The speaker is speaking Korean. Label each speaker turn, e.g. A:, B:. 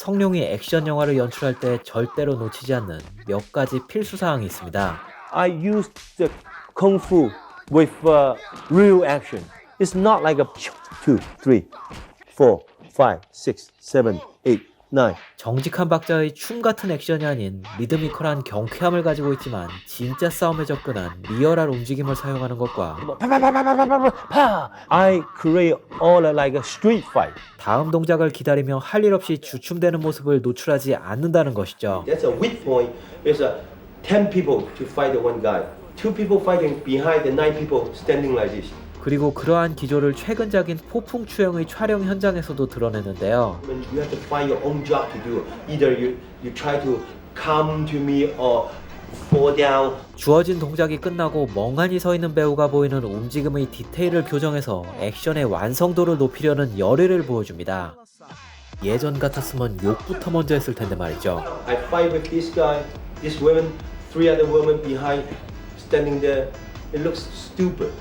A: 성룡이 액션 영화를 연출할 때 절대로 놓치지 않는 몇 가지 필수 사항이 있습니다.
B: I use the kung fu with uh, real action. It's not like a two, three, four, five, six, seven, eight, nine.
A: 정직한 박자의 춤 같은 액션이 아닌 리드미컬한 경쾌함을 가지고 있지만 진짜 싸움에 접근한 리얼한 움직임을 사용하는 것과
B: pa. I create all like a street fight.
A: 다음 동작을 기다리며 할 일 없이 주춤대는 모습을 노출하지 않는다는 것이죠.
C: That's a weak point. There's a 10 people to fight one guy. Two people fighting behind the nine people standing like this.
A: 그리고 그러한 기조를 최근작인 포풍 추영의 촬영 현장에서도 드러내는데요.
C: Down.
A: 주어진 동작이 끝나고 멍하니 서 있는 배우가 보이는 움직임의 디테일을 교정해서 액션의 완성도를 높이려는 열의를 보여줍니다. 예전 같았으면 욕부터 먼저 했을 텐데 말이죠.
C: I fight with this guy, this woman, three other women behind standing there. It looks stupid.